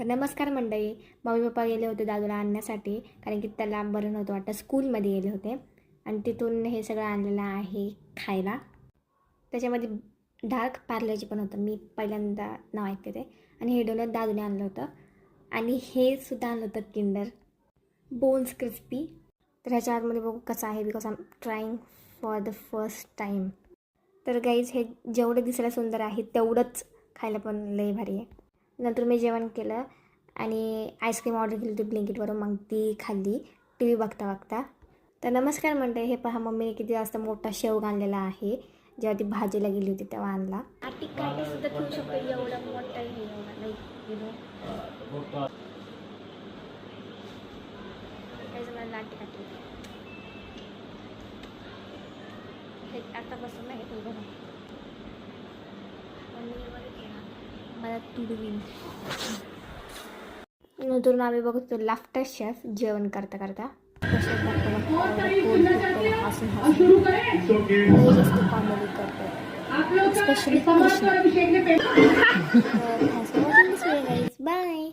तर नमस्कार मंडळी. मम्मी पप्पा गेले होते दादूला आणण्यासाठी कारण की त्याला बरं नव्हतं वाटतं स्कूलमध्ये गेले होते. आणि तिथून हे सगळं आणलेलं आहे खायला. त्याच्यामध्ये डार्क पार्लरचे पण होतं. मी पहिल्यांदा नाव ऐकते ते. आणि हे डोनट दादूने आणलं होतं. आणि हे सुद्धा आणलं होतं किंडर. Bones crispy. तर ह्याच्या आतमध्ये बघू कसं आहे because I'm trying for the first time तर गाईज हे जेवढं दिसायला सुंदर आहे तेवढंच खायला पण लई भारी आहे. नंतर मी जेवण केलं आणि आईस्क्रीम ऑर्डर केली होती ब्लिंकिटवरून. मग ती खाल्ली. टी व्ही बघता बघता. तर नमस्कार म्हणते हे पहा मम्मीने किती जास्त मोठा शेव आणलेला आहे. जेव्हा ती भाजीला गेली होती तेव्हा आणला. आटी काटे सुद्धा ठेवू शकतो. एवढा मोठा हे एवढा नाही you know. त्याचं मला लाटी काटे हे आतापासून नाही हे बघा मम्मीने बघितलं ना मला तुडवीन. नंतर आम्ही बघतो लाफ्टर शेफ जेवण करता करता. Comedy specially bye